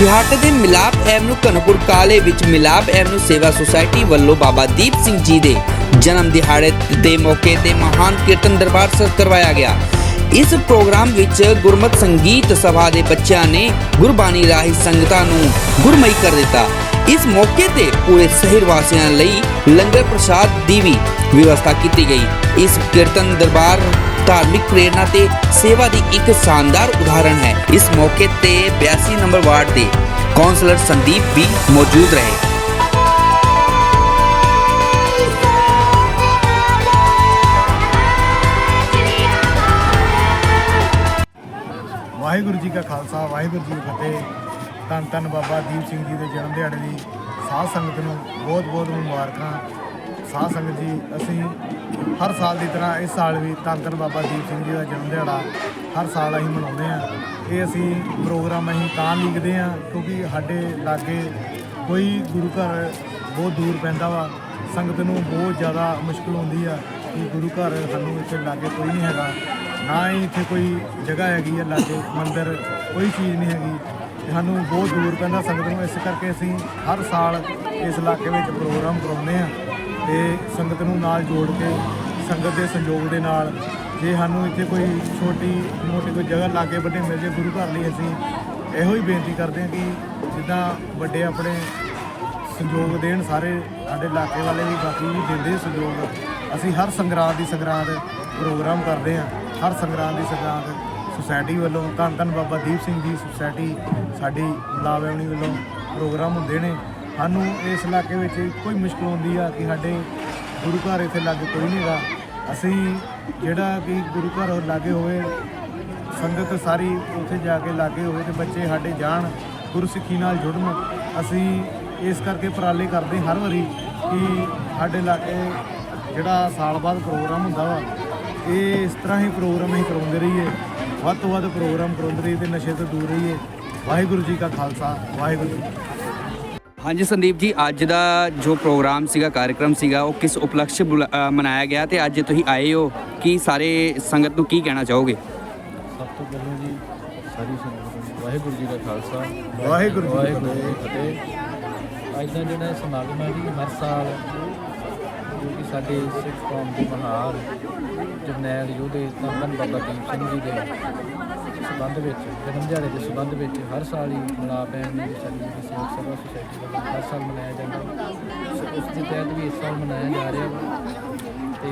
ਛਿਆਟ ਦੇ ਮਿਲਾਪ ਐਵਨਿਊ ਕਨਪੁਰ ਕਾਲੇ ਵਿੱਚ ਮਿਲਾਪ ਐਵਨਿਊ ਸੇਵਾ ਸੁਸਾਇਟੀ ਵੱਲੋਂ ਬਾਬਾ ਦੀਪ ਸਿੰਘ ਜੀ ਦੇ ਜਨਮ ਦਿਹਾੜੇ ਦੇ ਮੌਕੇ ਤੇ ਮਹਾਨ ਕੀਰਤਨ ਦਰਬਾਰ ਸ ਕਰਵਾਇਆ ਗਿਆ। ਇਸ ਪ੍ਰੋਗਰਾਮ ਵਿੱਚ ਗੁਰਮਤ ਸੰਗੀਤ ਸਭਾ ਦੇ ਬੱਚਿਆਂ ਨੇ ਗੁਰਬਾਣੀ ਰਾਹੀਂ ਸੰਗਤਾਂ ਨੂੰ ਗੁਰਮਈ ਕਰ ਦਿੱਤਾ। ਇਸ ਮੌਕੇ ਤੇ ਪੂਰੇ ਸ਼ਹਿਰ ਵਾਸੀਆਂ ਲਈ ਲੰਗਰ ਪ੍ਰਸ਼ਾਦ ਦੀ ਵੀ ਵਿਵਸਥਾ ਕੀਤੀ ਗਈ। ਇਸ ਕੀਰਤਨ ਦਰਬਾਰ ਧਾਰਮਿਕ ਪ੍ਰੇਰਣਾ ਤੇ ਸੇਵਾ ਦੀ ਇੱਕ ਸ਼ਾਨਦਾਰ ਉਦਾਹਰਣ ਹੈ। ਇਸ ਮੌਕੇ ਤੇ 82 ਨੰਬਰ ਵਾਰਡ ਦੇ ਕੌਂਸਲਰ ਸੰਦੀਪ ਵੀ ਮੌਜੂਦ ਰਹੇ। ਵਾਹਿਗੁਰੂ ਜੀ ਕਾ ਖਾਲਸਾ, ਵਾਹਿਗੁਰੂ ਜੀ ਕੀ ਫਤਿਹ। ਧੰਨ ਧੰਨ ਬਾਬਾ ਦੀਪ ਸਿੰਘ ਜੀ ਦੇ ਜਨਮ ਦਿਹਾੜੇ ਦੀ ਸਾਧ ਸੰਗਤ ਨੂੰ ਬਹੁਤ ਬਹੁਤ ਮੁਬਾਰਕਾਂ। ਸਾਧ ਸੰਗਤ ਜੀ, ਅਸੀਂ ਹਰ ਸਾਲ ਦੀ ਤਰ੍ਹਾਂ ਇਸ ਸਾਲ ਵੀ ਧੰਨ ਬਾਬਾ ਦੀਪ ਸਿੰਘ ਜੀ ਦਾ ਜਨਮ ਦਿਹਾੜਾ ਹਰ ਸਾਲ ਅਸੀਂ ਮਨਾਉਂਦੇ ਹਾਂ। ਇਹ ਅਸੀਂ ਪ੍ਰੋਗਰਾਮ ਅਸੀਂ ਤਾਂ ਲਿਖਦੇ ਹਾਂ ਕਿਉਂਕਿ ਸਾਡੇ ਲਾਗੇ ਕੋਈ ਗੁਰੂ ਘਰ ਬਹੁਤ ਦੂਰ ਪੈਂਦਾ ਵਾ। ਸੰਗਤ ਨੂੰ ਬਹੁਤ ਜ਼ਿਆਦਾ ਮੁਸ਼ਕਲ ਹੁੰਦੀ ਆ ਕਿ ਗੁਰੂ ਘਰ ਸਾਨੂੰ ਇੱਥੇ ਲਾਗੇ ਕੋਈ ਨਹੀਂ ਹੈਗਾ। ਨਾ ਹੀ ਇੱਥੇ ਕੋਈ ਜਗ੍ਹਾ ਹੈਗੀ ਆ ਲਾਗੇ, ਮੰਦਿਰ, ਕੋਈ ਚੀਜ਼ ਨਹੀਂ ਹੈਗੀ। ਤੇ ਸਾਨੂੰ ਬਹੁਤ ਦੂਰ ਪੈਂਦਾ ਸੰਗਤ ਨੂੰ, ਇਸ ਕਰਕੇ ਅਸੀਂ ਹਰ ਸਾਲ ਇਸ ਇਲਾਕੇ ਵਿੱਚ ਪ੍ਰੋਗਰਾਮ ਕਰਾਉਂਦੇ ਆ ਤੇ ਸੰਗਤ ਨੂੰ ਨਾਲ ਜੋੜ ਕੇ, ਸੰਗਤ ਦੇ ਸੰਯੋਗ ਦੇ ਨਾਲ ਜੇ ਸਾਨੂੰ ਇੱਥੇ ਕੋਈ ਛੋਟੀ ਮੋਟੀ ਕੋਈ ਜਗ੍ਹਾ ਲਾਗੇ ਵੱਡੇ ਮਿਲ ਜੇ ਗੁਰੂ ਘਰ ਲਈ ਅਸੀਂ ਇਹੋ ਹੀ ਬੇਨਤੀ ਕਰਦੇ ਹਾਂ ਕਿ ਜਿੱਦਾਂ ਵੱਡੇ ਆਪਣੇ ਸੰਯੋਗ ਦੇਣ, ਸਾਰੇ ਸਾਡੇ ਇਲਾਕੇ ਵਾਲੇ ਵੀ ਬਾਕੀ ਵੀ ਦਿੰਦੇ ਸਹਿਯੋਗ। ਅਸੀਂ ਹਰ ਸੰਗਰਾਂਦ ਦੀ ਸੰਗਰਾਂਦ ਪ੍ਰੋਗਰਾਮ ਕਰਦੇ ਹਾਂ। ਹਰ ਸੰਗਰਾਂਦ ਦੀ ਸੰਗਰਾਂਦ ਸੁਸਾਇਟੀ ਵੱਲੋਂ, ਧੰਨ ਧੰਨ ਬਾਬਾ ਦੀਪ ਸਿੰਘ ਜੀ ਸੁਸਾਇਟੀ ਸਾਡੀ ਲਾਵੈਵਣੀ ਵੱਲੋਂ ਪ੍ਰੋਗਰਾਮ ਹੁੰਦੇ ਨੇ। ਸਾਨੂੰ ਇਸ ਇਲਾਕੇ ਵਿੱਚ ਕੋਈ ਮੁਸ਼ਕਲ ਆਉਂਦੀ ਆ ਕਿ ਸਾਡੇ ਗੁਰੂ ਘਰ ਇੱਥੇ ਲਾਗੇ ਕੋਈ ਨਹੀਂ ਹੈਗਾ। ਅਸੀਂ ਜਿਹੜਾ ਕਿ ਗੁਰੂ ਘਰ ਲਾਗੇ ਹੋਵੇ, ਸੰਗਤ ਸਾਰੀ ਉੱਥੇ ਜਾ ਕੇ ਲਾਗੇ ਹੋਵੇ ਤੇ ਬੱਚੇ ਸਾਡੇ ਜਾਣ, ਗੁਰਸਿੱਖੀ ਨਾਲ ਜੁੜਨ। ਅਸੀਂ ਇਸ ਕਰਕੇ ਉਪਰਾਲੇ ਕਰਦੇ ਹਰ ਵਾਰੀ ਕਿ ਸਾਡੇ ਇਲਾਕੇ ਜਿਹੜਾ ਸਾਲ ਬਾਅਦ ਪ੍ਰੋਗਰਾਮ ਹੁੰਦਾ ਵਾ, ਇਹ ਇਸ ਤਰ੍ਹਾਂ ਹੀ ਪ੍ਰੋਗਰਾਮ ਅਸੀਂ ਕਰਾਉਂਦੇ ਰਹੀਏ। ਵੱਧ ਤੋਂ ਵੱਧ ਪ੍ਰੋਗਰਾਮ ਕਰਾਉਂਦੇ ਰਹੀਏ ਤੇ ਨਸ਼ੇ ਤੋਂ ਦੂਰ ਰਹੀਏ। ਵਾਹਿਗੁਰੂ ਜੀ ਕਾ ਖਾਲਸਾ, ਵਾਹਿਗੁਰੂ ਹਾਂਜੀ ਸੰਦੀਪ ਜੀ ਅੱਜ ਦਾ ਜੋ ਪ੍ਰੋਗਰਾਮ ਸੀਗਾ ਕਾਰਜਕ੍ਰਮ ਸੀਗਾ ਉਹ ਕਿਸ ਉਪਲਕਸ਼ ਮਨਾਇਆ ਗਿਆ ਤੇ ਅੱਜ ਤੁਸੀਂ ਆਏ ਹੋ? ਕੀ ਸਾਰੇ ਸੰਗਤ ਨੂੰ ਕੀ ਕਹਿਣਾ ਚਾਹੋਗੇ? ਸਭ ਤੋਂ ਪਹਿਲਾਂ ਜੀ ਸਾਰੀ ਸੰਗਤ ਨੂੰ ਵਾਹਿਗੁਰੂ ਜੀ ਦਾ ਖਾਲਸਾ ਵਾਹਿਗੁਰੂ ਜੀ ਫਤਿਹ। ਅੱਜ ਦਾ ਜਿਹੜਾ ਸਮਾਗਮ ਹੈ ਜੀ ਹਰ ਸਾਲ ਜੋ ਕਿ ਸਾਡੇ ਸਿੱਖ ਕੌਮ ਦੇ ਮਹਾਨ ਜਰਨੈਲ ਯੋਧੇ ਧੰਨ ਬਾਬਾ ਦੀਪ ਸਿੰਘ ਜੀ ਦੇ ਸਬੰਧ ਵਿੱਚ, ਜਨਮ ਦਿਹਾੜੇ ਦੇ ਸਬੰਧ ਵਿੱਚ ਹਰ ਸਾਲ ਹੀ ਮਨਾਪ ਹੈ ਸਾਡੀ ਜਿਹੜੀ ਸੇਵਕ ਸਭਾ ਸੁਸਾਇਟੀ ਵੱਲੋਂ ਹਰ ਸਾਲ ਮਨਾਇਆ ਜਾਂਦਾ ਸੋ ਉਸ ਦੇ ਤਹਿਤ ਵੀ ਇਸ ਸਾਲ ਮਨਾਇਆ ਜਾ ਰਿਹਾ ਵਾ। ਤੇ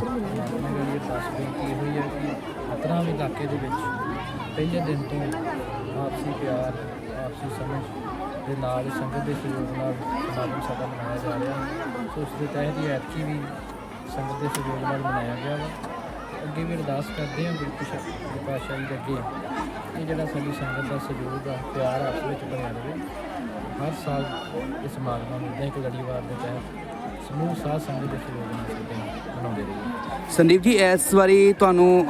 ਪਰਮਾਤਮਾ ਦੀ ਅਰਦਾਸ ਬੇਨਤੀ ਹੋਈ ਹੈ ਕਿ ਅਤਰਾ ਵੀ ਇਲਾਕੇ ਦੇ ਵਿੱਚ ਪਹਿਲੇ ਦਿਨ ਤੋਂ ਆਪਸੀ ਪਿਆਰ, ਆਪਸੀ ਸਮਝ ਦੇ ਨਾਲ ਸੰਗਤ ਦੇ ਸਹਿਯੋਗ ਨਾਲ ਸਮਾਗਮ ਸਾਡਾ ਮਨਾਇਆ ਜਾ ਰਿਹਾ। ਹੈ ਸੋ ਉਸ ਦੇ ਤਹਿਤ ਹੀ ਐਤਕੀ ਵੀ ਸੰਗਤ ਦੇ ਸਹਿਯੋਗ ਨਾਲ ਮਨਾਇਆ ਗਿਆ ਹੈ ਅੱਗੇ ਵੀ ਅਰਦਾਸ ਕਰਦੇ ਹਾਂ ਗੁਰੂ ਪਾਸ਼ਾ- ਪਾਤਸ਼ਾਹੀ ਦੇ ਅੱਗੇ ਇਹ ਜਿਹੜਾ ਸਾਡੀ ਸੰਗਤ ਦਾ ਸਹਿਯੋਗ ਆ ਪਿਆਰ ਆਪਸ ਵਿੱਚ ਬਣਿਆ ਰਹੇ। ਹਰ ਸਾਲ ਇਸ ਸਮਾਗਮਾਂ ਨੂੰ ਇੱਕ ਲੜੀਵਾਰ ਦੇ ਤਹਿਤ ਸਮੂਹ ਸਾਧ ਸੰਗਤ ਦੇ ਸਹਿਯੋਗ ਨਾਲ ਸਾਡੇ ਮਨਾਉਂਦੇ ਸੰਦੀਪ ਜੀ ਇਸ ਵਾਰੀ ਤੁਹਾਨੂੰ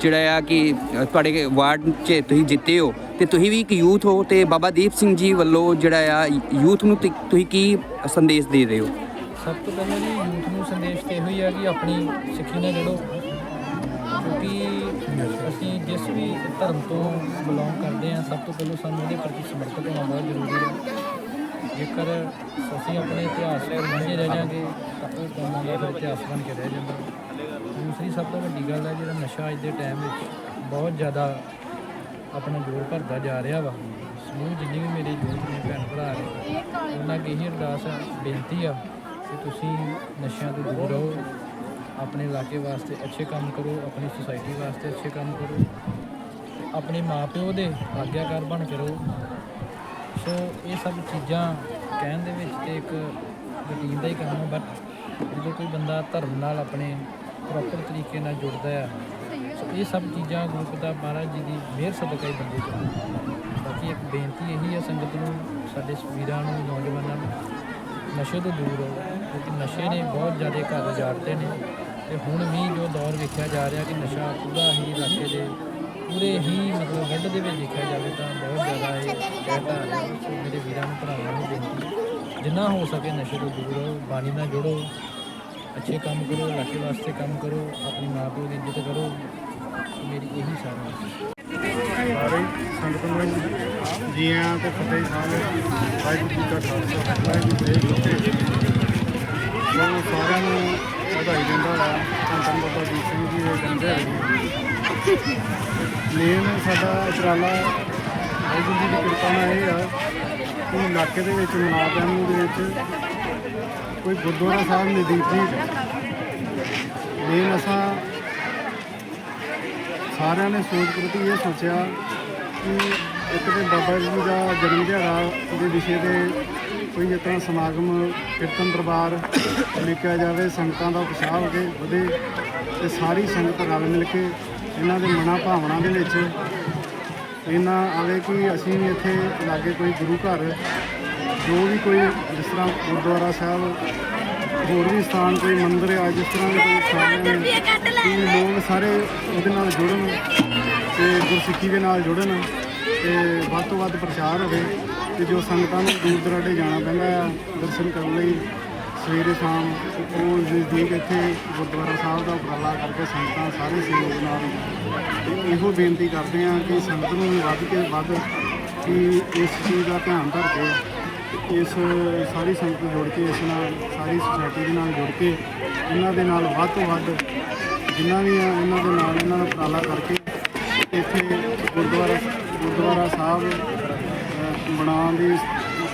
ਜਿਹੜਾ ਆ ਕਿ ਤੁਹਾਡੇ ਵਾਰਡ 'ਚ ਤੁਸੀਂ ਜਿੱਤੇ ਹੋ ਤੇ ਤੁਸੀਂ ਵੀ ਇੱਕ ਯੂਥ ਹੋ ਤੇ ਬਾਬਾ ਦੀਪ ਸਿੰਘ ਜੀ ਵੱਲੋਂ ਜਿਹੜਾ ਆ ਯੂਥ ਨੂੰ ਤੁਸੀਂ ਕੀ ਸੰਦੇਸ਼ ਦੇ ਰਹੇ ਹੋ? ਸਭ ਤੋਂ ਪਹਿਲਾਂ ਜੀ ਯੂਥ ਨੂੰ ਸੰਦੇਸ਼ ਤੇ ਇਹੋ ਹੀ ਹੈ ਕਿ ਆਪਣੀ ਸਿੱਖੀ ਨਾਲ ਜੁੜੋ। ਕਿਉਂਕਿ ਅਸੀਂ ਜਿਸ ਵੀ ਧਰਮ ਤੋਂ ਬਿਲੋਂਗ ਕਰਦੇ ਹਾਂ, ਸਭ ਤੋਂ ਪਹਿਲਾਂ ਸਾਨੂੰ ਉਹਦੇ ਪ੍ਰਤੀ ਸਮਰਪਿਤ ਹੋਣਾ ਬਹੁਤ ਜ਼ਰੂਰੀ ਹੈ। ਜੇਕਰ ਅਸੀਂ ਆਪਣੇ ਇਤਿਹਾਸ ਨਾਲ ਮੰਝੇ ਰਹਿ ਜਾਾਂਗੇ ਤਾਂ ਉਹ ਕੌਮਾਂ ਦਾ ਇਤਿਹਾਸ ਬਣ ਕੇ ਰਹਿ ਜਾਂਦਾ। ਦੂਸਰੀ ਸਭ ਤੋਂ ਵੱਡੀ ਗੱਲ ਹੈ, ਜਿਹੜਾ ਨਸ਼ਾ ਅੱਜ ਦੇ ਟਾਈਮ ਵਿੱਚ ਬਹੁਤ ਜ਼ਿਆਦਾ ਆਪਣਾ ਜੋਰ ਭਰਦਾ ਜਾ ਰਿਹਾ ਵਾ। ਸਮੂਹ ਜਿੰਨੀ ਵੀ ਮੇਰੇ ਯੂਥ ਨੇ, ਭੈਣ ਭਰਾ ਨੇ, ਉਹਨਾਂ ਅੱਗੇ ਇਹੀ ਅਰਦਾਸ ਹੈ, ਬੇਨਤੀ ਆ ਕਿ ਤੁਸੀਂ ਨਸ਼ਿਆਂ ਤੋਂ ਦੂਰ ਰਹੋ। ਆਪਣੇ ਇਲਾਕੇ ਵਾਸਤੇ ਅੱਛੇ ਕੰਮ ਕਰੋ, ਆਪਣੀ ਸੁਸਾਇਟੀ ਵਾਸਤੇ ਅੱਛੇ ਕੰਮ ਕਰੋ ਤੇ ਆਪਣੇ ਮਾਪਿਓ ਦੇ ਆਗਿਆਕਾਰ ਬਣ ਕੇ ਰਹੋ। ਸੋ ਇਹ ਸਭ ਚੀਜ਼ਾਂ ਕਹਿਣ ਦੇ ਵਿੱਚ ਤੇ ਇੱਕ ਰੁਟੀਨ ਦਾ ਹੀ ਕੰਮ ਹੈ ਬਟ ਜਦੋਂ ਕੋਈ ਬੰਦਾ ਧਰਮ ਨਾਲ ਆਪਣੇ ਪ੍ਰੋਪਰ ਤਰੀਕੇ ਨਾਲ ਜੁੜਦਾ ਆ, ਸੋ ਇਹ ਸਭ ਚੀਜ਼ਾਂ ਗੁਰੂ ਪ੍ਰਤਾਪ ਮਹਾਰਾਜ ਜੀ ਦੀ ਮਿਹਰ ਸਦਕਾ ਹੀ ਬੰਦੇ ਚ ਬਾਕੀ ਇੱਕ ਬੇਨਤੀ ਇਹੀ ਹੈ ਸੰਗਤ ਨੂੰ, ਸਾਡੇ ਵੀਰਾਂ ਨੂੰ, ਨੌਜਵਾਨਾਂ ਨੂੰ, ਨਸ਼ੇ ਤੋਂ ਦੂਰ ਰਹੋ। ਕਿਉਂਕਿ ਨਸ਼ੇ ਨੇ ਬਹੁਤ ਜ਼ਿਆਦਾ ਘਰ ਉਜਾੜਤੇ ਨੇ ਤੇ ਹੁਣ ਵੀ ਜੋ ਦੌਰ ਵੇਖਿਆ ਜਾ ਰਿਹਾ ਕਿ ਨਸ਼ਾ ਪੂਰਾ ਹੀ ਇਲਾਕੇ ਦੇ ਪੂਰੇ ਹੀ ਮਤਲਬ ਵੱਡ ਦੇ ਵਿੱਚ ਦੇਖਿਆ ਜਾਵੇ ਤਾਂ ਬਹੁਤ ਜ਼ਿਆਦਾ ਇਹ ਕਹਿਤਾ ਮੇਰੇ ਵੀਰਾਂ ਨੂੰ, ਭਰਾਵਾਂ ਨੂੰ ਬੇਨਤੀ, ਜਿੰਨਾ ਹੋ ਸਕੇ ਨਸ਼ੇ ਤੋਂ ਦੂਰ ਰਹੋ, ਬਾਣੀ ਨਾਲ ਜੁੜੋ, ਅੱਛੇ ਕੰਮ ਕਰੋ, ਇਲਾਕੇ ਵਾਸਤੇ ਕੰਮ ਕਰੋ, ਆਪਣੀ ਮਾਂ ਪਿਓ ਦੀ ਇੱਜ਼ਤ ਕਰੋ, ਮੇਰੀ ਇਹੀ ਸਾਰਾ ਸਾਰੇ ਸੰਗਤ ਨੂੰ ਜੀ ਆਇਆਂ ਤੇ ਫਤਿਹ ਸਾਹਿਬ, ਵਾਹਿਗੁਰੂ ਜੀ ਕਾ ਖਾਲਸਾ, ਵਾਹਿਗੁਰੂ ਜੀ ਕੀ ਫਤਿਹ। ਸੋ ਸਾਰਿਆਂ ਨੂੰ ਵਧਾਈ ਦਿੰਦਾ ਹੈ ਧੰਨ ਬਾਬਾ ਦੀਪ ਸਿੰਘ ਜੀ ਦੇ ਜਨਮ ਦਿਹਾੜੇ ਮੇਨ ਸਾਡਾ ਉਪਰਾਲਾ ਵਾਹਿਗੁਰੂ ਜੀ ਦੀ ਕਿਰਪਾ ਨਾਲ ਇਹ ਆ ਕਿ ਇਲਾਕੇ ਦੇ ਵਿੱਚ ਮਨਾਬ ਐਮੂ ਦੇ ਵਿੱਚ ਕੋਈ ਗੁਰਦੁਆਰਾ ਸਾਹਿਬ ਨਜ਼ਦੀਕ ਜੀ ਮੇਨ ਅਸਾਂ ਸਾਰਿਆਂ ਨੇ ਸੋਚ ਪ੍ਰਤੀ ਇਹ ਸੋਚਿਆ ਕਿ ਇੱਕ ਤੇ ਬਾਬਾ ਜੀ ਦਾ ਜਨਮ ਦਿਹਾੜਾ ਦੇ ਵਿਸ਼ੇ ਤੇ ਕੋਈ ਇਸ ਤਰ੍ਹਾਂ ਸਮਾਗਮ ਕੀਰਤਨ ਦਰਬਾਰ ਲਿਖਿਆ ਜਾਵੇ ਸੰਗਤਾਂ ਦਾ ਉਤਸ਼ਾਹ ਹੋ ਕੇ ਵਧੇ ਤੇ ਸਾਰੀ ਸੰਗਤ ਰਲ ਮਿਲ ਕੇ ਇਹਨਾਂ ਦੇ ਮਨਾਂ ਭਾਵਨਾ ਦੇ ਵਿੱਚ ਇਹਨਾਂ ਆਵੇ ਕਿ ਅਸੀਂ ਵੀ ਇੱਥੇ ਲਾਗੇ ਕੋਈ ਗੁਰੂ ਘਰ ਜੋ ਵੀ ਕੋਈ ਜਿਸ ਤਰ੍ਹਾਂ ਗੁਰਦੁਆਰਾ ਸਾਹਿਬ ਹੋਰ ਵੀ ਸਥਾਨ ਕੋਈ ਮੰਦਿਰ ਆ ਜਿਸ ਤਰ੍ਹਾਂ ਦੇ ਕੋਈ ਸਥਾਨ ਨੇ ਕਿ ਲੋਕ ਸਾਰੇ ਉਹਦੇ ਨਾਲ ਜੁੜਨ ਤੇ ਗੁਰਸਿੱਖੀ ਦੇ ਨਾਲ ਜੁੜਨ ਤੇ ਵੱਧ ਤੋਂ ਵੱਧ ਪ੍ਰਚਾਰ ਹੋਵੇ। ਤੇ ਜੋ ਸੰਗਤਾਂ ਨੂੰ ਦੂਰ ਦਰਾਡੇ ਜਾਣਾ ਪੈਂਦਾ ਆ, ਦਰਸ਼ਨ ਕਰਨ ਲਈ ਸਵੇਰੇ ਸ਼ਾਮ ਉਹ ਨਜ਼ਦੀਕ ਇੱਥੇ ਗੁਰਦੁਆਰਾ ਸਾਹਿਬ ਦਾ ਉਪਰਾਲਾ ਕਰਕੇ ਸੰਗਤਾਂ ਸਾਰੇ ਸਹਿਯੋਗ ਨਾਲ ਇਹੋ ਬੇਨਤੀ ਕਰਦੇ ਆ ਕਿ ਸੰਗਤ ਨੂੰ ਵੱਧ ਕੇ ਵੱਧ ਕਿ ਇਸ ਚੀਜ਼ ਦਾ ਧਿਆਨ ਧਰ ਕੇ, ਇਸ ਸਾਰੀ ਸੰਗਤ ਨੂੰ ਜੋੜ ਕੇ, ਇਸ ਨਾਲ ਸਾਰੀ ਸੁਸਾਇਟੀ ਦੇ ਨਾਲ ਜੁੜ ਕੇ ਇਹਨਾਂ ਦੇ ਨਾਲ ਵੱਧ ਤੋਂ ਵੱਧ ਜਿੰਨਾ ਵੀ ਆ, ਇਹਨਾਂ ਦੇ ਨਾਲ ਇਹਨਾਂ ਦਾ ਉਪਰਾਲਾ ਕਰਕੇ ਇੱਥੇ ਗੁਰਦੁਆਰਾ ਗੁਰਦੁਆਰਾ ਸਾਹਿਬ ਬਣਾਉਣ ਦੀ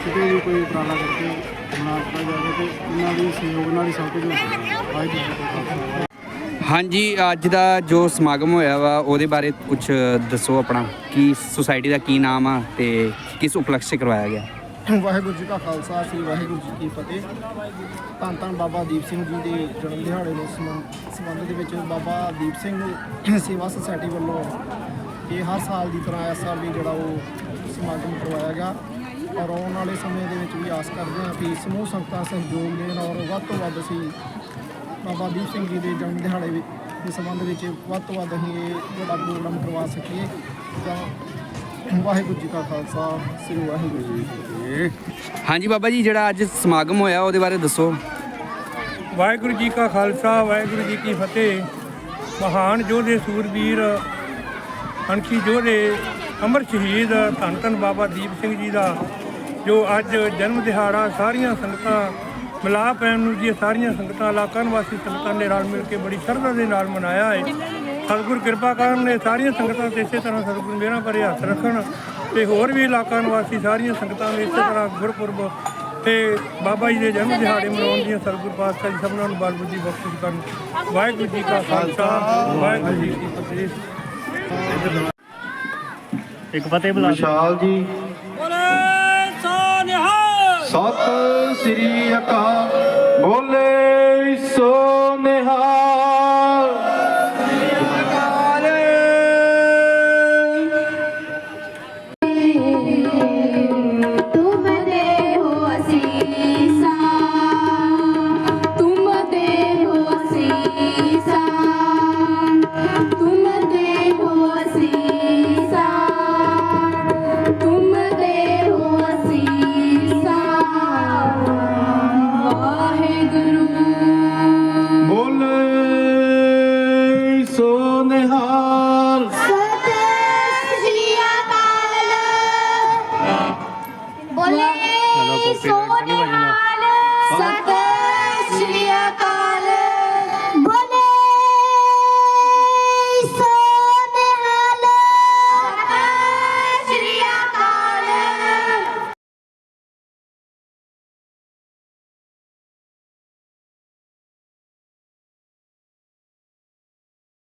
ਕਿਤੇ ਵੀ ਕੋਈ ਉਪਰਾਲਾ ਕਰਕੇ ਬਣਾ ਦਿੱਤਾ ਜਾਵੇ ਤੇ ਇਹਨਾਂ ਦੀ ਸਹਿਯੋਗ ਨਾਲ ਹੀ ਸਭ ਕੁਝ ਹੋ ਸਕਦਾ। ਵਾਹਿਗੁਰੂ ਜੀ ਕਾ ਖਾਲਸਾ। ਵਾਹਿਗੁਰੂ ਹਾਂਜੀ ਅੱਜ ਦਾ ਜੋ ਸਮਾਗਮ ਹੋਇਆ ਵਾ ਉਹਦੇ ਬਾਰੇ ਕੁਝ ਦੱਸੋ ਆਪਣਾ। ਕੀ ਸੁਸਾਇਟੀ ਦਾ ਕੀ ਨਾਮ ਆ ਤੇ ਕਿਸ ਉਪਲਕਸ਼ ਕਰਵਾਇਆ ਗਿਆ? ਵਾਹਿਗੁਰੂ ਜੀ ਕਾ ਖਾਲਸਾ ਸ੍ਰੀ ਵਾਹਿਗੁਰੂ ਜੀ ਕੀ ਫਤਿਹ। ਧੰਨ ਧੰਨ ਬਾਬਾ ਦੀਪ ਸਿੰਘ ਜੀ ਦੇ ਜਨਮ ਦਿਹਾੜੇ ਦੇ ਸੰਬੰਧ ਸੰਬੰਧ ਦੇ ਵਿੱਚ ਬਾਬਾ ਦੀਪ ਸਿੰਘ ਸੇਵਾ ਸੁਸਾਇਟੀ ਵੱਲੋਂ ਇਹ ਹਰ ਸਾਲ ਦੀ ਤਰ੍ਹਾਂ ਇਸ ਸਾਲ ਵੀ ਜਿਹੜਾ ਉਹ ਸਮਾਗਮ ਕਰਵਾਇਆ ਗਿਆ ਔਰ ਆਉਣ ਵਾਲੇ ਸਮੇਂ ਦੇ ਵਿੱਚ ਵੀ ਆਸ ਕਰਦੇ ਹਾਂ ਕਿ ਸਮੂਹ ਸੰਗਤਾਂ ਸਹਿਯੋਗ ਦੇਣ ਔਰ ਵੱਧ ਤੋਂ ਵੱਧ ਅਸੀਂ ਬਾਬਾ ਦੀਪ ਸਿੰਘ ਜੀ ਦੇ ਜਨਮ ਦਿਹਾੜੇ ਵਿੱਚ ਦੇ ਸੰਬੰਧ ਵਿੱਚ ਵੱਧ ਤੋਂ ਵੱਧ ਅਸੀਂ ਇਹ ਵੱਡਾ ਪ੍ਰੋਗਰਾਮ ਕਰਵਾ ਸਕੀਏ। ਤਾਂ ਵਾਹਿਗੁਰੂ ਜੀ ਕਾ ਖਾਲਸਾ ਸ੍ਰੀ ਵਾਹਿਗੁਰੂ ਜੀ ਕੀ ਫਤਿਹ। ਹਾਂਜੀ ਬਾਬਾ ਜੀ ਜਿਹੜਾ ਅੱਜ ਸਮਾਗਮ ਹੋਇਆ ਉਹਦੇ ਬਾਰੇ ਦੱਸੋ। ਵਾਹਿਗੁਰੂ ਜੀ ਕਾ ਖਾਲਸਾ ਵਾਹਿਗੁਰੂ ਜੀ ਕੀ ਫਤਿਹ। ਮਹਾਨ ਯੋਧੇ ਸੂਰਬੀਰ ਅਣਖੀ ਯੋਧੇ ਅਮਰ ਸ਼ਹੀਦ ਧੰਨ ਧੰਨ ਬਾਬਾ ਦੀਪ ਸਿੰਘ ਜੀ ਦਾ, ਜੋ ਅੱਜ ਜਨਮ ਦਿਹਾੜਾ ਸਾਰੀਆਂ ਸੰਗਤਾਂ ਮਿਲਾਪ ਐਨ ਨੂੰ ਜੀ, ਸਾਰੀਆਂ ਸੰਗਤਾਂ, ਇਲਾਕਾ ਨਿਵਾਸੀ ਸੰਗਤਾਂ ਨੇ ਰਲ ਮਿਲ ਕੇ ਬੜੀ ਸ਼ਰਧਾ ਦੇ ਨਾਲ ਮਨਾਇਆ ਹੈ। ਸਤਿਗੁਰ ਕਿਰਪਾ ਕਰਨ ਨੇ ਸਾਰੀਆਂ ਸੰਗਤਾਂ ਤੇ ਇਸੇ ਤਰ੍ਹਾਂ ਸਤਿਗੁਰ ਮੇਰਾ ਭਰੇ ਹੱਥ ਰੱਖਣ ਤੇ ਹੋਰ ਵੀ ਇਲਾਕਾ ਨਿਵਾਸੀ ਸਾਰੀਆਂ ਸੰਗਤਾਂ ਨੂੰ ਇਸੇ ਤਰ੍ਹਾਂ ਗੁਰਪੁਰਬ ਤੇ ਬਾਬਾ ਜੀ ਦੇ ਜਨਮ ਦਿਹਾੜੇ ਮਨਾਉਣ ਦੀਆਂ ਸਤਿਗੁਰ ਪਾਤਸ਼ਾਹ ਜੀ ਸਭਨਾਂ ਨੂੰ ਬਲ ਬੁੱਧੀ ਬਖਸ਼ਿਸ਼ ਕਰਨ। ਵਾਹਿਗੁਰੂ ਜੀ ਕਾ ਖਾਲਸਾ, ਵਾਹਿਗੁਰੂ ਜੀ ਕੀ ਫਤਿਹ। ਇੱਕ ਫਤਿਹ ਬੁਲਾ ਵਿਸ਼ਾਲ ਜੀ। ਸਤਿ ਸ੍ਰੀ ਅਕਾਲ। ਬੋਲੇ